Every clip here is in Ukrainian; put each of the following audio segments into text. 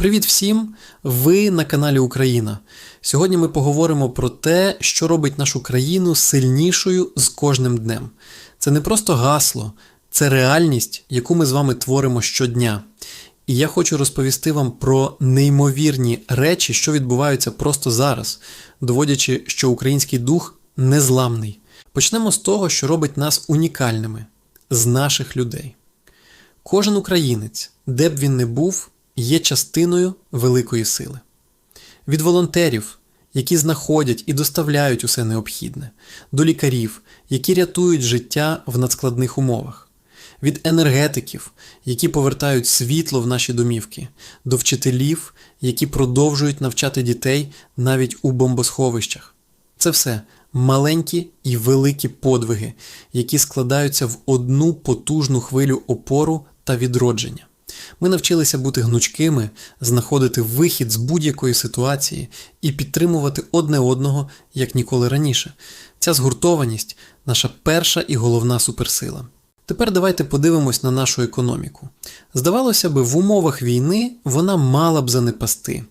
Привіт всім! Ви на каналі Україна. Сьогодні ми поговоримо про те, що робить нашу країну сильнішою з кожним днем. Це не просто гасло, це реальність, яку ми з вами творимо щодня. І я хочу розповісти вам про неймовірні речі, що відбуваються просто зараз, доводячи, що український дух незламний. Почнемо з того, що робить нас унікальними з наших людей. Кожен українець, де б він не був, є частиною великої сили. Від волонтерів, які знаходять і доставляють усе необхідне, до лікарів, які рятують життя в надскладних умовах, від енергетиків, які повертають світло в наші домівки, до вчителів, які продовжують навчати дітей навіть у бомбосховищах. Це все маленькі і великі подвиги, які складаються в одну потужну хвилю опору та відродження. Ми навчилися бути гнучкими, знаходити вихід з будь-якої ситуації і підтримувати одне одного як ніколи раніше. Ця згуртованість наша перша і головна суперсила. Тепер давайте подивимось на нашу економіку. Здавалося би, в умовах війни вона мала б занепасти.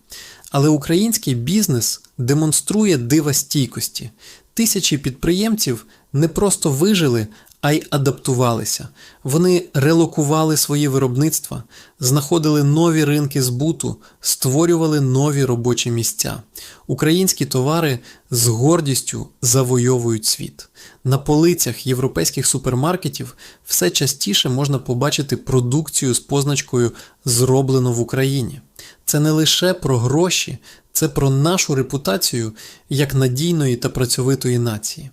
Але український бізнес демонструє дива стійкості. Тисячі підприємців не просто вижили, а й адаптувалися. Вони релокували свої виробництва, знаходили нові ринки збуту, створювали нові робочі місця. Українські товари з гордістю завойовують світ. На полицях європейських супермаркетів все частіше можна побачити продукцію з позначкою Зроблено в Україні. Це не лише про гроші, це про нашу репутацію як надійної та працьовитої нації.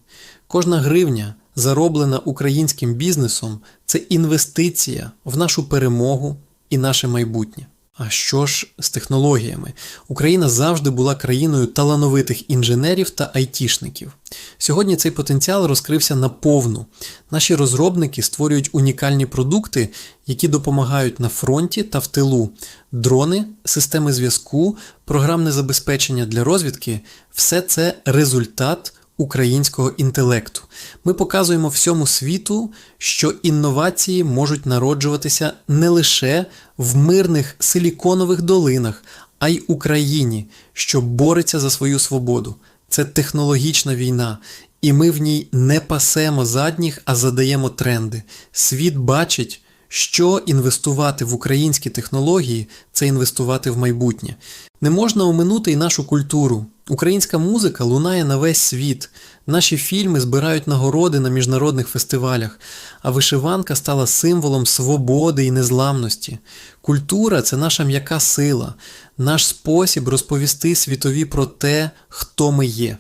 Кожна гривня, зароблена українським бізнесом, це інвестиція в нашу перемогу і наше майбутнє. А що ж з технологіями? Україна завжди була країною талановитих інженерів та айтішників. Сьогодні цей потенціал розкрився наповну. Наші розробники створюють унікальні продукти, які допомагають на фронті та в тилу. Дрони, системи зв'язку, програмне забезпечення для розвідки все це результат українського інтелекту. Ми показуємо всьому світу, що інновації можуть народжуватися не лише в мирних силіконових долинах, а й Україні, що бореться за свою свободу. Це технологічна війна, і ми в ній не пасемо задніх, а задаємо тренди. Світ бачить, що інвестувати в українські технології це інвестувати в майбутнє. Не можна оминути й нашу культуру. Українська музика лунає на весь світ. Наші фільми збирають нагороди на міжнародних фестивалях, а вишиванка стала символом свободи і незламності. Культура це наша м'яка сила, наш спосіб розповісти світові про те, хто ми є.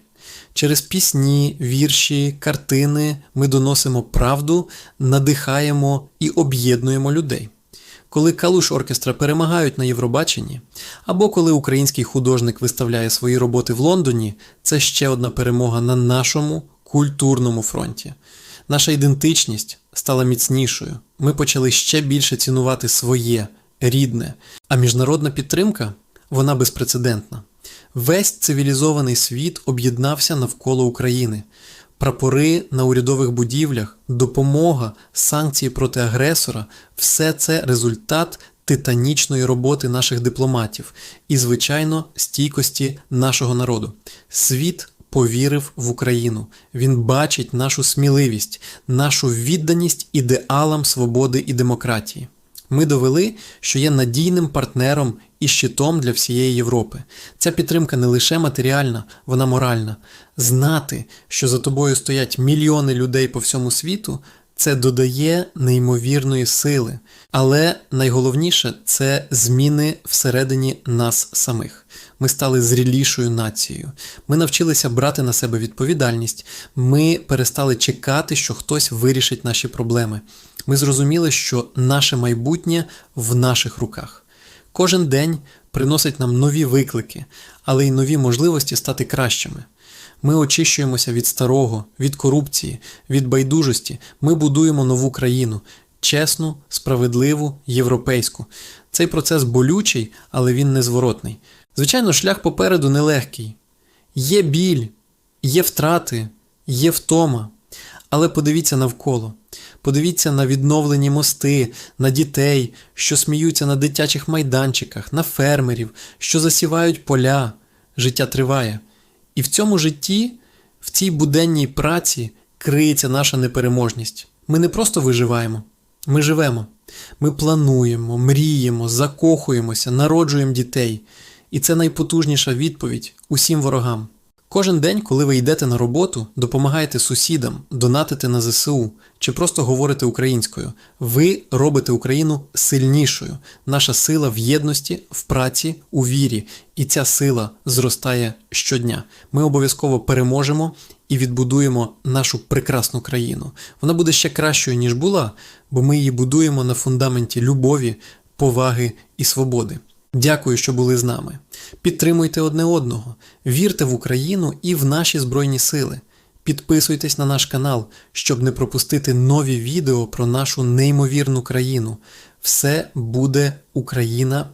Через пісні, вірші, картини ми доносимо правду, надихаємо і об'єднуємо людей. Коли калуш оркестра перемагають на Євробаченні, або коли український художник виставляє свої роботи в Лондоні, це ще одна перемога на нашому культурному фронті. Наша ідентичність стала міцнішою. Ми почали ще більше цінувати своє, рідне, а міжнародна підтримка вона безпрецедентна. Весь цивілізований світ об'єднався навколо України. Прапори на урядових будівлях, допомога, санкції проти агресора все це результат титанічної роботи наших дипломатів і, звичайно, стійкості нашого народу. Світ повірив в Україну. Він бачить нашу сміливість, нашу відданість ідеалам свободи і демократії. Ми довели, що є надійним партнером і щитом для всієї Європи. Ця підтримка не лише матеріальна, вона моральна. Знати, що за тобою стоять мільйони людей по всьому світу, це додає неймовірної сили. Але найголовніше це зміни всередині нас самих. Ми стали зрілішою нацією. Ми навчилися брати на себе відповідальність. Ми перестали чекати, що хтось вирішить наші проблеми. Ми зрозуміли, що наше майбутнє в наших руках. Кожен день приносить нам нові виклики, але й нові можливості стати кращими. Ми очищуємося від старого, від корупції, від байдужості. Ми будуємо нову країну чесну, справедливу, європейську. Цей процес болючий, але він незворотний. Звичайно, шлях попереду нелегкий. Є біль, є втрати, є втома. Але подивіться навколо. Подивіться на відновлені мости, на дітей, що сміються на дитячих майданчиках, на фермерів, що засівають поля. Життя триває. І в цьому житті, в цій буденній праці криється наша непереможність. Ми не просто виживаємо, ми живемо. Ми плануємо, мріємо, закохуємося, народжуємо дітей. І це найпотужніша відповідь усім ворогам. Кожен день, коли ви йдете на роботу, допомагаєте сусідам, донатите на ЗСУ чи просто говорите українською, ви робите Україну сильнішою. Наша сила в єдності, в праці, у вірі, і ця сила зростає щодня. Ми обов'язково переможемо і відбудуємо нашу прекрасну країну. Вона буде ще кращою, ніж була, бо ми її будуємо на фундаменті любові, поваги і свободи. Дякую, що були з нами. Підтримуйте одне одного, вірте в Україну і в наші Збройні Сили. Підписуйтесь на наш канал, щоб не пропустити нові відео про нашу неймовірну країну. Все буде Україна